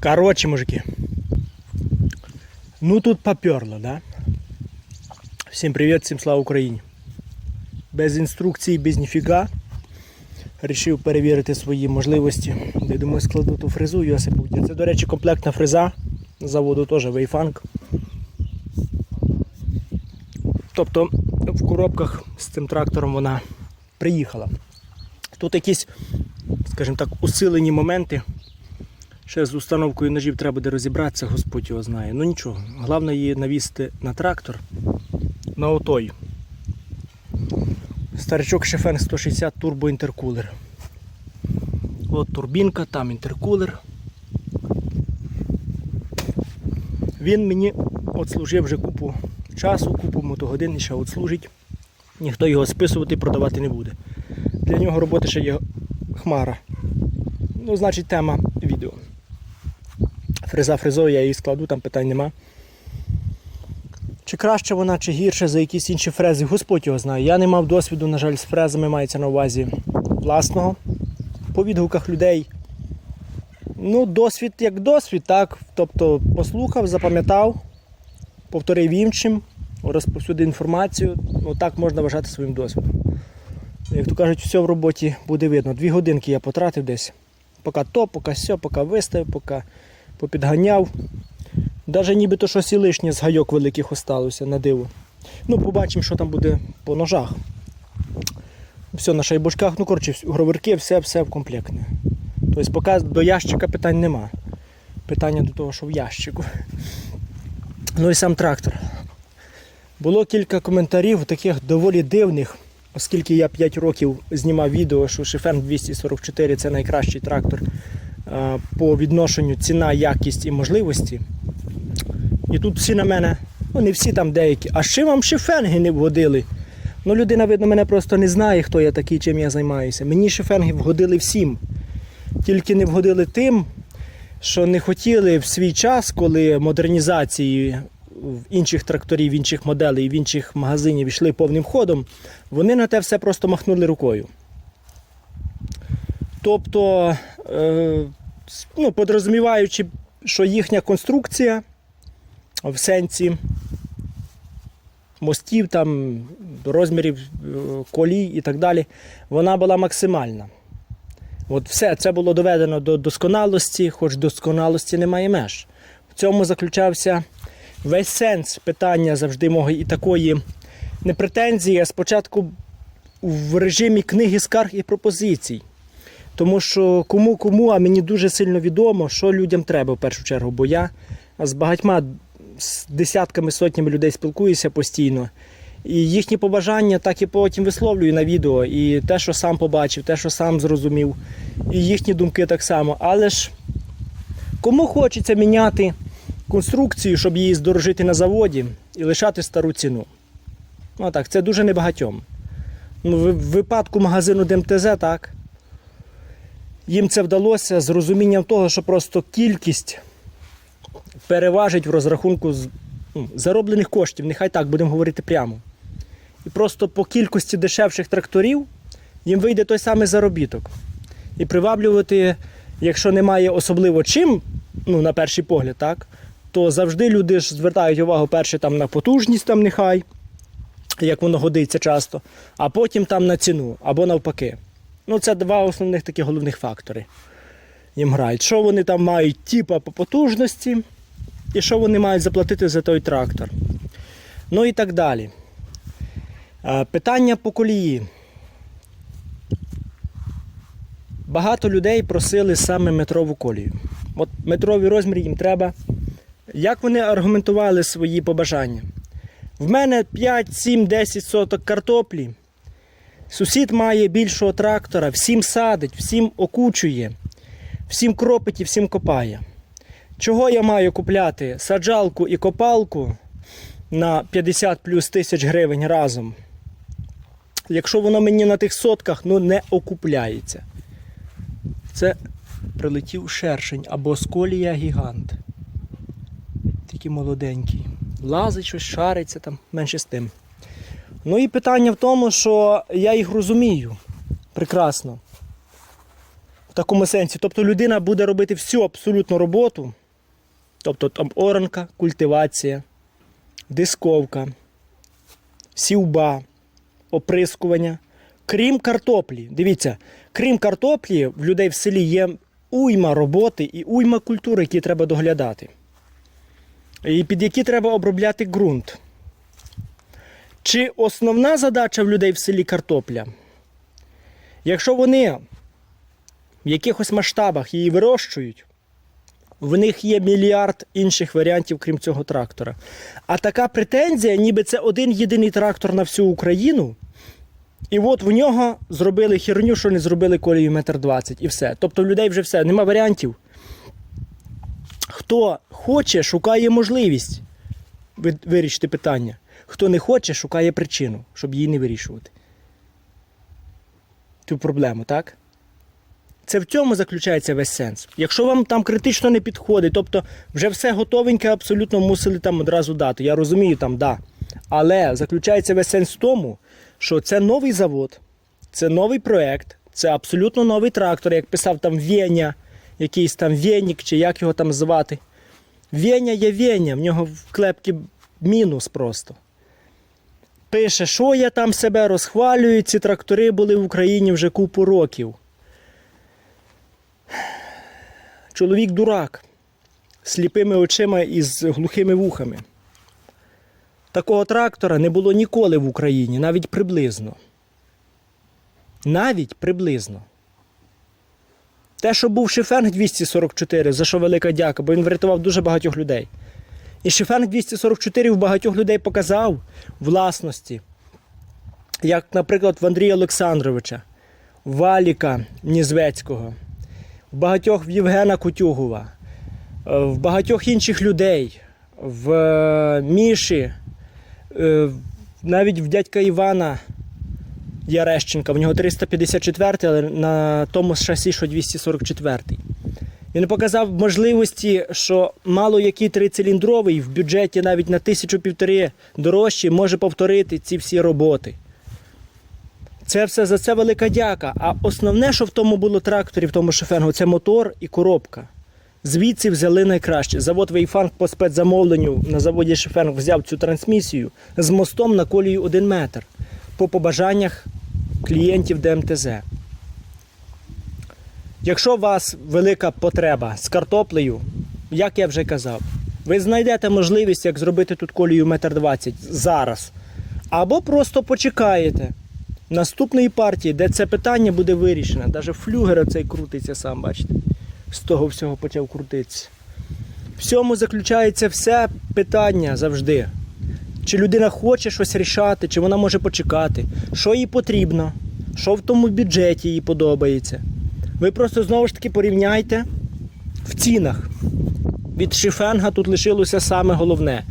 Короче, мужики. Ну тут поперло, да? Всім привіт, всім слава Україні. Без інструкції, без ніфіга. Рішив перевірити свої можливості. Я думаю, складу ту фрезу USP. Це, до речі, комплектна фреза. Заводу теж Вейфанк. Тобто в коробках з цим трактором вона приїхала. Тут якісь, скажімо так, усилені моменти. Ще з установкою ножів треба буде розібратися, Господь його знає. Ну нічого, головне її навісти на трактор на отой. Старичок Шефен 160 турбоінтеркулер. От турбінка, там інтеркулер. Він мені отслужив вже купу часу, купу мотогодин і ще отслужить. Ніхто його списувати і продавати не буде. Для нього роботи ще є хмара. Ну, значить, тема. Фреза фрезою, я її складу, там питань нема. Чи краще вона, чи гірше за якісь інші фрези, Господь його знає. Я не мав досвіду, на жаль, з фрезами мається на увазі власного. По відгуках людей. Ну, досвід як досвід, так. Тобто послухав, запам'ятав, повторив іншим, розповсюдив інформацію. Ну, так можна вважати своїм досвідом. Як то кажуть, все в роботі буде видно. Дві годинки я потратив десь. Поки то, поки сьо, поки виставив, поки попідганяв. Навіть нібито щось і лишнє з гайок великих осталося на диво. Ну, побачимо, що там буде по ножах. Все на шайбушках, ну коротше, гровірки, все, все в комплектне. Тобто поки до ящика питань нема. Питання до того, що в ящику. Ну і сам трактор. Було кілька коментарів, таких доволі дивних, оскільки я 5 років знімав відео, що Шифен 244 це найкращий трактор по відношенню ціна, якість і можливості. І тут всі на мене, ну не всі там деякі, а ще вам шифенги не вгодили. Ну людина, видно, мене просто не знає, хто я такий, чим я займаюся. Мені шифенги вгодили всім. Тільки не вгодили тим, що не хотіли в свій час, коли модернізації в інших тракторів, в інших моделей, в інших магазинів йшли повним ходом, вони на те все просто махнули рукою. Тобто, е, ну, подрозуміваючи, що їхня конструкція в сенсі мостів, там, розмірів е, колій і так далі, вона була максимальна. От все це було доведено до досконалості, хоч досконалості немає меж. В цьому заключався весь сенс питання завжди мого і такої не претензії, спочатку в режимі книги скарг і пропозицій. Тому що кому кому, а мені дуже сильно відомо, що людям треба в першу чергу, бо я з багатьма з десятками сотнями людей спілкуюся постійно. І їхні побажання так і потім висловлюю на відео. І те, що сам побачив, те, що сам зрозумів, і їхні думки так само. Але ж кому хочеться міняти конструкцію, щоб її здорожити на заводі і лишати стару ціну? Ну так, це дуже небагатьом. Ну, в випадку магазину ДМТЗ, так. Їм це вдалося з розумінням того, що просто кількість переважить в розрахунку ну, зароблених коштів, нехай так будемо говорити прямо. І просто по кількості дешевших тракторів їм вийде той самий заробіток. І приваблювати, якщо немає особливо чим, ну, на перший погляд, так, то завжди люди ж звертають увагу перше там на потужність, там нехай, як воно годиться часто, а потім там на ціну або навпаки. Ну, це два основних такі головних фактори. Їм грають. Що вони там мають типа по потужності, і що вони мають заплатити за той трактор. Ну і так далі. Питання по колії. Багато людей просили саме метрову колію. От метровий розмір їм треба. Як вони аргументували свої побажання? В мене 5, 7, 10 соток картоплі. Сусід має більшого трактора, всім садить, всім окучує, всім кропить і всім копає. Чого я маю купляти саджалку і копалку на 50 плюс тисяч гривень разом? Якщо воно мені на тих сотках ну, не окупляється. Це прилетів шершень або сколія гігант. Такий молоденький. Лазить щось, шариться там, менше з тим. Ну і питання в тому, що я їх розумію прекрасно. В такому сенсі. Тобто людина буде робити всю абсолютну роботу. Тобто там оранка, культивація, дисковка, сівба, оприскування. Крім картоплі. Дивіться, крім картоплі, в людей в селі є уйма роботи і уйма культури, які треба доглядати. І під які треба обробляти ґрунт. Чи основна задача в людей в селі картопля? Якщо вони в якихось масштабах її вирощують, в них є мільярд інших варіантів, крім цього трактора. А така претензія, ніби це один єдиний трактор на всю Україну. І от в нього зробили херню, що не зробили колію метр двадцять, і все. Тобто в людей вже все, нема варіантів. Хто хоче, шукає можливість вирішити питання. Хто не хоче, шукає причину, щоб її не вирішувати. Цю проблему, так? Це в цьому заключається весь сенс. Якщо вам там критично не підходить, тобто вже все готовеньке, абсолютно мусили там одразу дати. Я розумію, там да. Але заключається весь сенс в тому, що це новий завод, це новий проект, це абсолютно новий трактор, як писав там Веня, якийсь там Венік, чи як його там звати. Веня є Веня, в нього в клепці мінус просто. Пише, що я там себе розхвалюю, ці трактори були в Україні вже купу років. Чоловік дурак, з сліпими очима і з глухими вухами. Такого трактора не було ніколи в Україні, навіть приблизно. Навіть приблизно. Те, що був Шифенг 244, за що велика дяка, бо він врятував дуже багатьох людей. І Шифенг 244 в багатьох людей показав власності, як, наприклад, в Андрія Олександровича, Валіка Нізвецького, в багатьох в Євгена Кутюгова, е, в багатьох інших людей, в е, Міші, е, навіть в дядька Івана Ярещенка, в нього 354, але на тому шасі, що 244. Він показав можливості, що мало який трициліндровий в бюджеті навіть на тисячу півтори дорожчі може повторити ці всі роботи. Це все за це велика дяка. А основне, що в тому було тракторі, в тому шофенгу, це мотор і коробка. Звідси взяли найкраще. Завод Вейфанг по спецзамовленню на заводі Шефенг взяв цю трансмісію з мостом на колію 1 метр по побажаннях клієнтів ДМТЗ. Якщо у вас велика потреба з картоплею, як я вже казав, ви знайдете можливість, як зробити тут колію 1,20 м зараз. Або просто почекаєте наступної партії, де це питання буде вирішено. Навіть флюгер оцей крутиться сам, бачите. З того всього почав крутитися. В цьому заключається все питання завжди. Чи людина хоче щось рішати, чи вона може почекати, що їй потрібно, що в тому бюджеті їй подобається. Ви просто знову ж таки порівняйте в цінах. Від шифенга тут лишилося саме головне.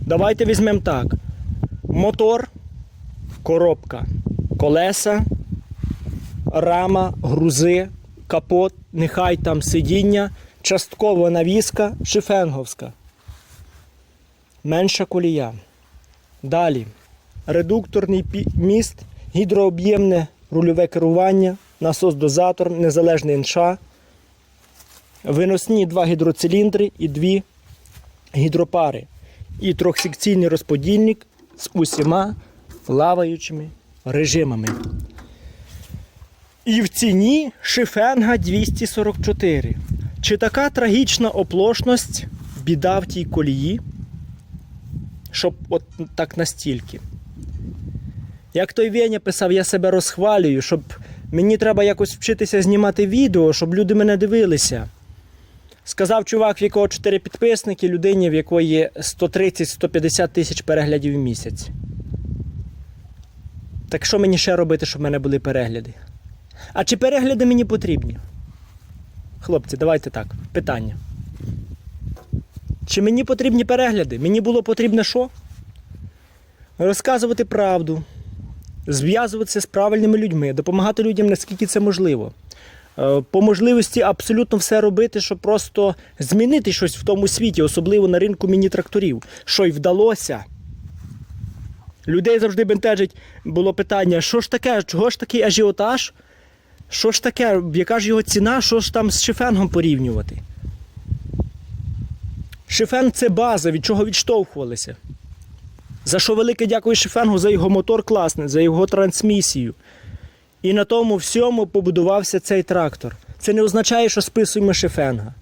Давайте візьмемо так: мотор, коробка, колеса, рама, грузи, капот, нехай там сидіння, часткова навіска, шифенговська. Менша колія. Далі. Редукторний міст, гідрооб'ємне рульове керування, насос-дозатор, незалежний НШ, виносні два гідроциліндри і дві гідропари. І трьохсекційний розподільник з усіма плаваючими режимами. І в ціні шифенга 244. Чи така трагічна оплошність біда в тій колії? Щоб от так настільки. Як той Веня писав, я себе розхвалюю, щоб мені треба якось вчитися знімати відео, щоб люди мене дивилися. Сказав чувак, в якого 4 підписники, людині, в якої 130-150 тисяч переглядів в місяць. Так що мені ще робити, щоб в мене були перегляди? А чи перегляди мені потрібні? Хлопці, давайте так. Питання. Чи мені потрібні перегляди? Мені було потрібно що? Розказувати правду, зв'язуватися з правильними людьми, допомагати людям, наскільки це можливо. Е, По можливості абсолютно все робити, щоб просто змінити щось в тому світі, особливо на ринку міні-тракторів. Що й вдалося. Людей завжди бентежить було питання, що ж таке, чого ж такий ажіотаж? Що ж таке, яка ж його ціна, що ж там з шифенгом порівнювати? Шифенг це база, від чого відштовхувалися. За що велике дякую Шифенгу за його мотор класний, за його трансмісію. І на тому всьому побудувався цей трактор. Це не означає, що списуємо Шифенга.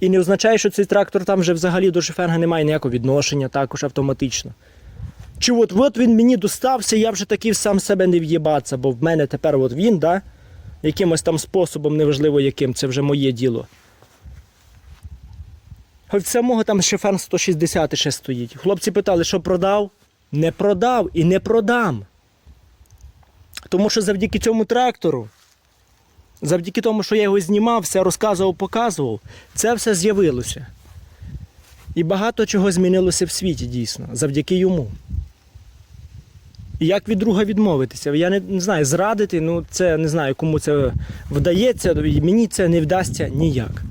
І не означає, що цей трактор там вже взагалі до Шифенга не має ніякого відношення, також автоматично. Чи от, от він мені достався, я вже такий сам себе не в'єбаться, бо в мене тепер от він, да? якимось там способом, неважливо яким, це вже моє діло. Хоч самого там шифен 160 ще стоїть. Хлопці питали, що продав? Не продав і не продам. Тому що завдяки цьому трактору, завдяки тому, що я його знімав, все розказував, показував, це все з'явилося. І багато чого змінилося в світі дійсно, завдяки йому. І як від друга відмовитися? Я не, не знаю, зрадити, ну це не знаю, кому це вдається, мені це не вдасться ніяк.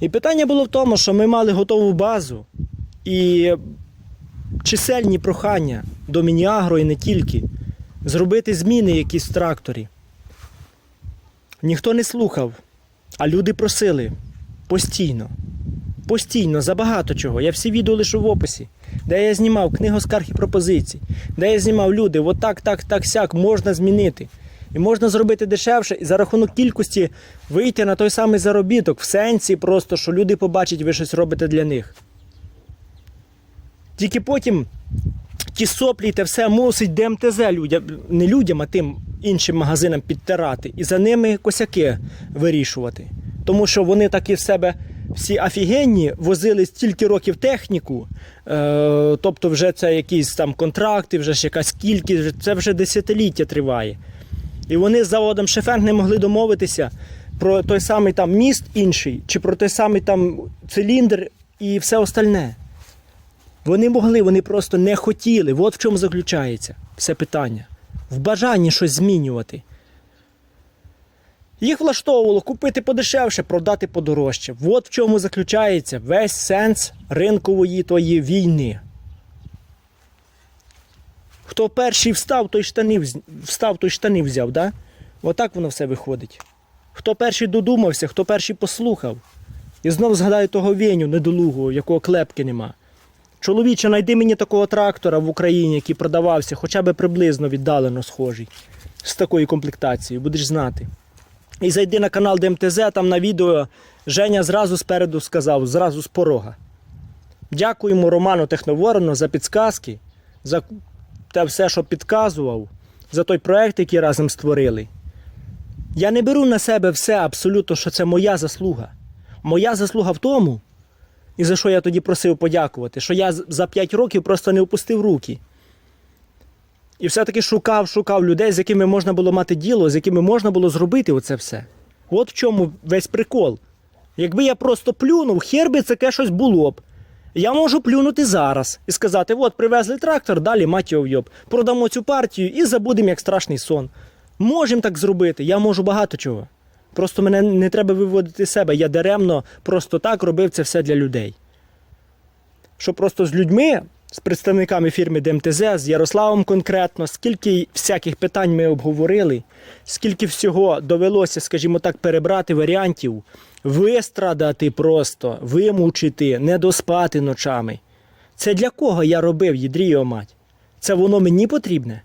І питання було в тому, що ми мали готову базу і чисельні прохання до Мініагро і не тільки зробити зміни якісь в тракторі. Ніхто не слухав, а люди просили постійно. Постійно, за багато чого. Я всі відео лишу в описі, де я знімав книгу скарг і пропозицій, де я знімав люди, от так, так, так, сяк, можна змінити. І можна зробити дешевше і за рахунок кількості вийти на той самий заробіток в сенсі, просто що люди побачать, ви щось робите для них. Тільки потім ті соплі та все мусить ДМТЗ людям, не людям, а тим іншим магазинам підтирати і за ними косяки вирішувати. Тому що вони такі в себе всі офігенні, возили стільки років техніку, е, тобто вже це якісь там контракти, вже ж якась кількість, це вже десятиліття триває. І вони з заводом Шефенг не могли домовитися про той самий там міст інший, чи про той самий там циліндр і все остальне. Вони могли, вони просто не хотіли. От в чому заключається все питання. В бажанні щось змінювати. Їх влаштовувало купити подешевше, продати подорожче. От в чому заключається весь сенс ринкової тої війни. Хто перший встав, той штани, встав, той штани взяв, да? Отак воно все виходить. Хто перший додумався, хто перший послухав. І знов згадаю того Веню недолугого, якого клепки нема. Чоловіче, найди мені такого трактора в Україні, який продавався, хоча б приблизно віддалено схожий. З такою комплектацією, будеш знати. І зайди на канал ДМТЗ, там на відео Женя зразу спереду сказав, зразу з порога. Дякуємо Роману Техноворону за підсказки, за те все, що підказував, за той проект, який разом створили. Я не беру на себе все абсолютно, що це моя заслуга. Моя заслуга в тому, і за що я тоді просив подякувати, що я за 5 років просто не опустив руки. І все-таки шукав, шукав людей, з якими можна було мати діло, з якими можна було зробити оце все. От в чому весь прикол. Якби я просто плюнув, хер би таке щось було б. Я можу плюнути зараз і сказати: от привезли трактор, далі мать його вйоб. Продамо цю партію і забудемо як страшний сон. Можемо так зробити, я можу багато чого. Просто мене не треба виводити з себе. Я даремно просто так робив це все для людей. Що просто з людьми, з представниками фірми ДМТЗ, з Ярославом конкретно, скільки всяких питань ми обговорили, скільки всього довелося, скажімо так, перебрати варіантів, вистрадати просто, вимучити, не доспати ночами. Це для кого я робив, їдріо мать? Це воно мені потрібне?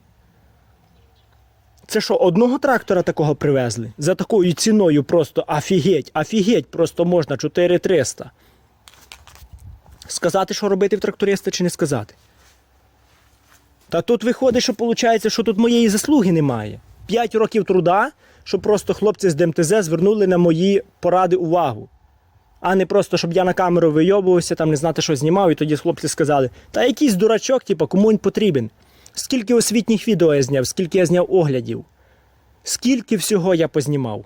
Це що, одного трактора такого привезли? За такою ціною просто офігеть, офігеть, просто можна 4300. Сказати, що робити в тракториста, чи не сказати? Та тут виходить, що виходить, що тут моєї заслуги немає. П'ять років труда, щоб просто хлопці з ДМТЗ звернули на мої поради увагу. А не просто, щоб я на камеру вийобувався, там не знати, що знімав, і тоді хлопці сказали, та якийсь дурачок, типу, кому він потрібен. Скільки освітніх відео я зняв, скільки я зняв оглядів, скільки всього я познімав.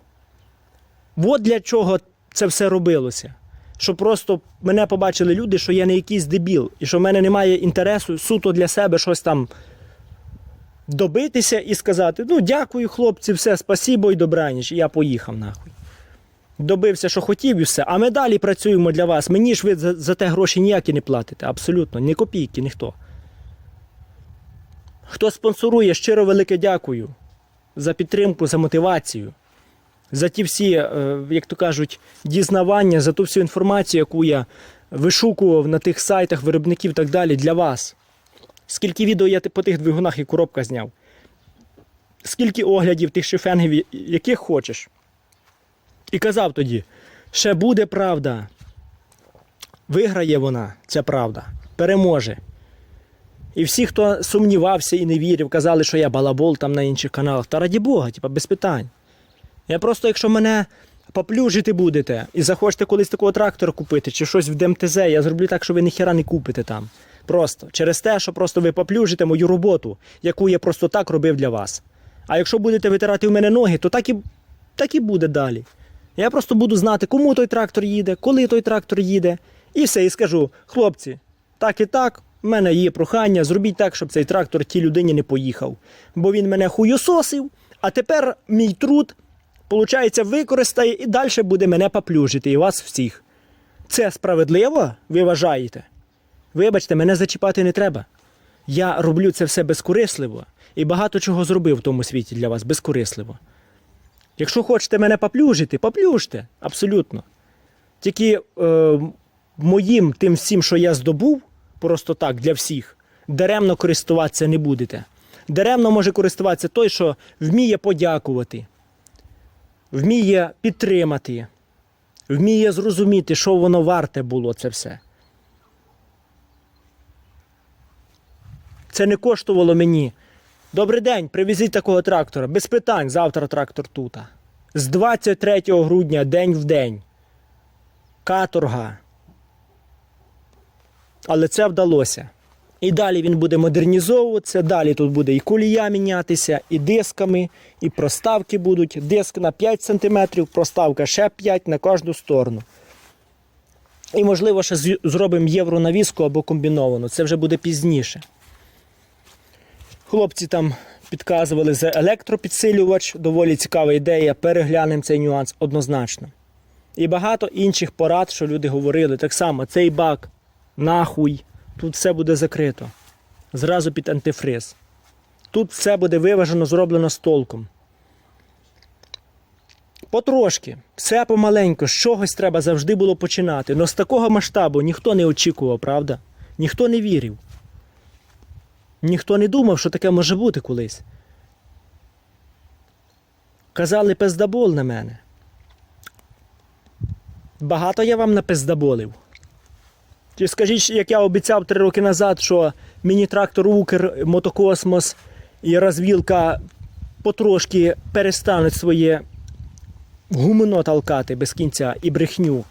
От для чого це все робилося. Щоб просто мене побачили люди, що я не якийсь дебіл, і що в мене немає інтересу суто для себе щось там добитися і сказати: ну, дякую, хлопці, все, спасибо і добраніч. Я поїхав нахуй. Добився, що хотів, і все. А ми далі працюємо для вас. Мені ж ви за, за те гроші ніякі не платите. Абсолютно, ні копійки, ніхто. Хто спонсорує, щиро велике дякую. за підтримку, за мотивацію, за ті всі, е, як то кажуть, дізнавання, за ту всю інформацію, яку я вишукував на тих сайтах виробників і так далі для вас. Скільки відео я по тих двигунах і коробках зняв. Скільки оглядів тих шифенгів, яких хочеш. І казав тоді: ще буде правда. Виграє вона, ця правда, переможе. І всі, хто сумнівався і не вірив, казали, що я балабол там на інших каналах. Та раді Бога, типа, без питань. Я просто, якщо мене поплюжити будете і захочете колись такого трактора купити чи щось в ДМТЗ, я зроблю так, що ви ніхера не купите там. Просто через те, що просто ви поплюжите мою роботу, яку я просто так робив для вас. А якщо будете витирати в мене ноги, то так і, так і буде далі. Я просто буду знати, кому той трактор їде, коли той трактор їде. І все, і скажу, хлопці, так і так, в мене є прохання, зробіть так, щоб цей трактор тій людині не поїхав. Бо він мене хуйососив, а тепер мій труд, виходить, використає і далі буде мене поплюжити і вас всіх. Це справедливо, ви вважаєте? Вибачте, мене зачіпати не треба. Я роблю це все безкорисливо і багато чого зробив в тому світі для вас безкорисливо. Якщо хочете мене поплюжити, поплюжте, абсолютно. Тільки е, моїм тим всім, що я здобув, просто так, для всіх, даремно користуватися не будете. Даремно може користуватися той, що вміє подякувати, вміє підтримати, вміє зрозуміти, що воно варте було це все. Це не коштувало мені. Добрий день, привезіть такого трактора. Без питань, завтра трактор тут. З 23 грудня день в день. Каторга. Але це вдалося. І далі він буде модернізовуватися, далі тут буде і колія мінятися, і дисками, і проставки будуть. Диск на 5 см, проставка ще 5 на кожну сторону. І, можливо, ще зробимо євронавіску або комбіновану. Це вже буде пізніше. Хлопці там підказували за електропідсилювач, доволі цікава ідея. Переглянемо цей нюанс однозначно. І багато інших порад, що люди говорили. Так само, цей бак, нахуй, тут все буде закрито. Зразу під антифриз. Тут все буде виважено, зроблено з толком. Потрошки, все помаленьку, з чогось треба завжди було починати. Но з такого масштабу ніхто не очікував, правда? Ніхто не вірив. Ніхто не думав, що таке може бути колись. Казали пиздабол на мене. Багато я вам напиздаболив. Чи скажіть, як я обіцяв три роки назад, що міні-трактор Укр, мотокосмос і розвілка потрошки перестануть своє гумно толкати без кінця і брехню.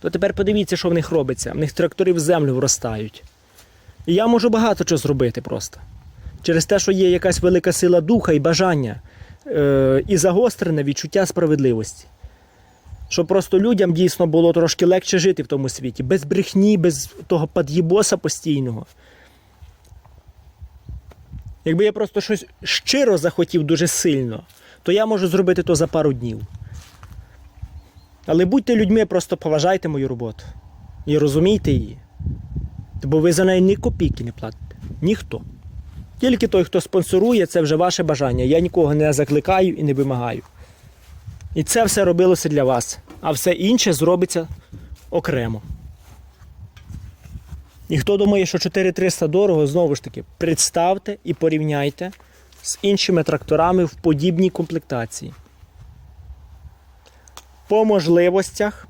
То тепер подивіться, що в них робиться. В них трактори в землю вростають. І я можу багато чого зробити просто. Через те, що є якась велика сила духа і бажання, е- і загострене відчуття справедливості. Щоб просто людям дійсно було трошки легше жити в тому світі, без брехні, без того пад'єбоса постійного. Якби я просто щось щиро захотів дуже сильно, то я можу зробити то за пару днів. Але будьте людьми, просто поважайте мою роботу і розумійте її. Бо ви за неї ні копійки не платите. Ніхто. Тільки той, хто спонсорує, це вже ваше бажання. Я нікого не закликаю і не вимагаю. І це все робилося для вас, а все інше зробиться окремо. І хто думає, що 4300 дорого, знову ж таки, представте і порівняйте з іншими тракторами в подібній комплектації. По можливостях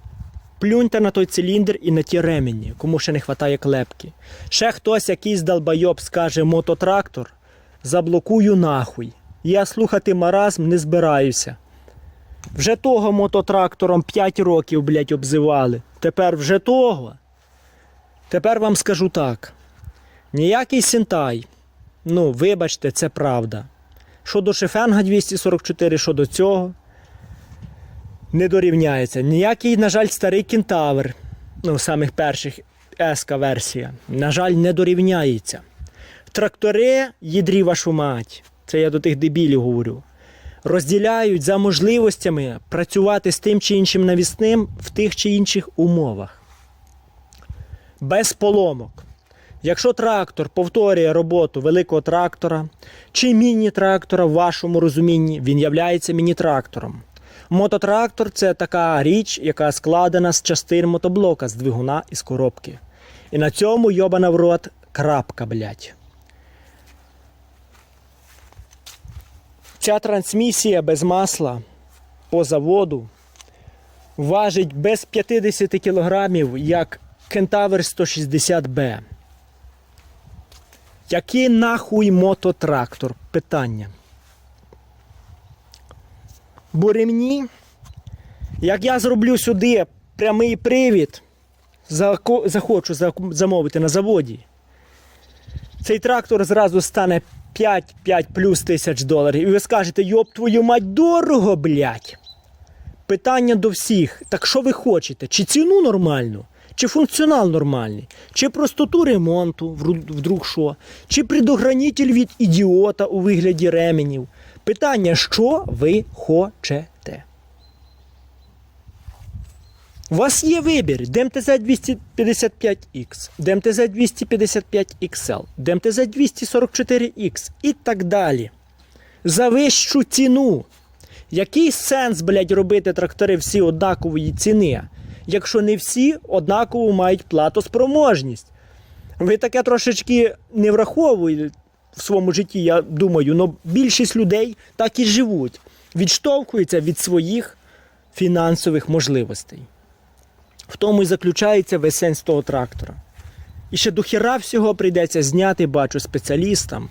плюньте на той циліндр і на ті ремені, кому ще не вистачає клепки. Ще хтось, якийсь долбайоб, скаже мототрактор, заблокую нахуй. Я слухати маразм не збираюся. Вже того мототрактором 5 років, блядь, обзивали. Тепер вже того. Тепер вам скажу так. Ніякий Сінтай. Ну, вибачте, це правда. Що до Шефенга 244, що до цього, не дорівняється. Ніякий, на жаль, старий кентавр, ну, самих перших еска версія, на жаль, не дорівняється. Трактори, їдрі вашу мать, це я до тих дебілів говорю, розділяють за можливостями працювати з тим чи іншим навісним в тих чи інших умовах. Без поломок. Якщо трактор повторює роботу великого трактора чи міні-трактора в вашому розумінні, він являється міні-трактором. Мототрактор це така річ, яка складена з частин мотоблока, з двигуна і з коробки. І на цьому йобана в рот крапка, блядь. Ця трансмісія без масла по заводу важить без 50 кілограмів, як Кентавр 160B. Який нахуй мототрактор? Питання. Бо ремні, як я зроблю сюди прямий привід, захочу замовити на заводі, цей трактор зразу стане 5-5 плюс тисяч доларів. І ви скажете, йоп твою мать, дорого, блядь. Питання до всіх: так що ви хочете? Чи ціну нормальну? Чи функціонал нормальний? Чи простоту ремонту, вдруг що? Чи предохранитель від ідіота у вигляді ременів? Питання, що ви хочете? У вас є вибір DMTZ 255X, DMTZ 255XL, DMTZ 244X і так далі. За вищу ціну. Який сенс, блядь, робити трактори всі однакової ціни, якщо не всі однаково мають платоспроможність? Ви таке трошечки не враховуєте в своєму житті, я думаю, але більшість людей так і живуть, відштовхуються від своїх фінансових можливостей. В тому і заключається весь сенс того трактора. І ще до хіра всього прийдеться зняти, бачу, спеціалістам.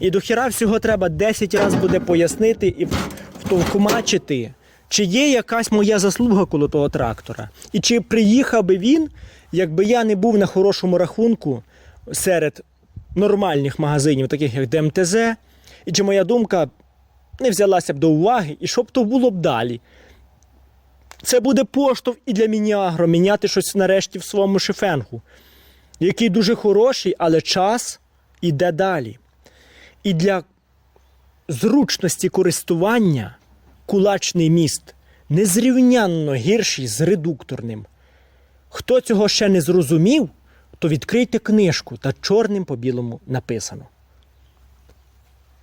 І до хіра всього треба 10 разів буде пояснити і втовкмачити, чи є якась моя заслуга коло того трактора. І чи приїхав би він, якби я не був на хорошому рахунку серед нормальних магазинів, таких як ДМТЗ, і чи моя думка не взялася б до уваги, і що б то було б далі. Це буде поштовх і для Мініагро міняти щось нарешті в своєму шифенгу, який дуже хороший, але час іде далі. І для зручності користування кулачний міст незрівнянно гірший з редукторним. Хто цього ще не зрозумів, то відкрийте книжку та чорним по білому написано.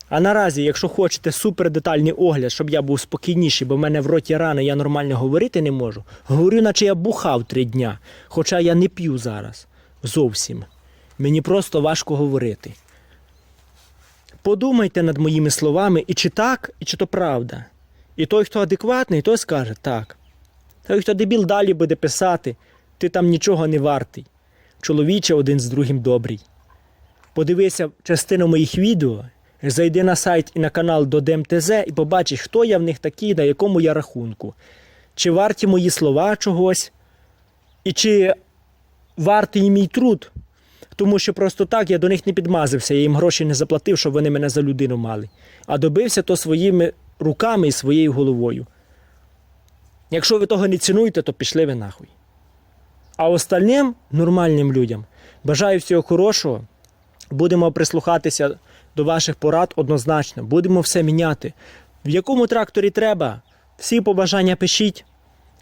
А наразі, якщо хочете супердетальний огляд, щоб я був спокійніший, бо в мене в роті рани, я нормально говорити не можу, говорю, наче я бухав три дня, хоча я не п'ю зараз. Зовсім. Мені просто важко говорити. Подумайте над моїми словами, і чи так, і чи то правда. І той, хто адекватний, той скаже так. Той, хто дебіл далі буде писати, ти там нічого не вартий. Чоловіче один з другим добрий. Подивися частину моїх відео, зайди на сайт і на канал до ДМТЗ і побачиш, хто я в них такий, на якому я рахунку. Чи варті мої слова чогось, і чи вартий мій труд. Тому що просто так я до них не підмазався, я їм гроші не заплатив, щоб вони мене за людину мали. А добився то своїми руками і своєю головою. Якщо ви того не цінуєте, то пішли ви нахуй. А остальним нормальним людям бажаю всього хорошого. Будемо прислухатися до ваших порад однозначно. Будемо все міняти. В якому тракторі треба? Всі побажання пишіть.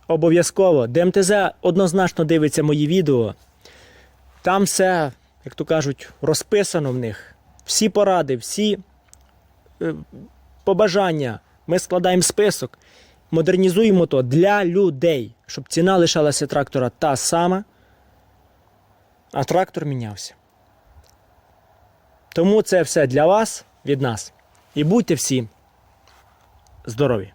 Обов'язково. ДМТЗ однозначно дивиться мої відео. Там все, як то кажуть, розписано в них. Всі поради, всі е, побажання. Ми складаємо список, модернізуємо то для людей, щоб ціна лишалася трактора та сама, а трактор мінявся. Тому це все для вас від нас. І будьте всі здорові!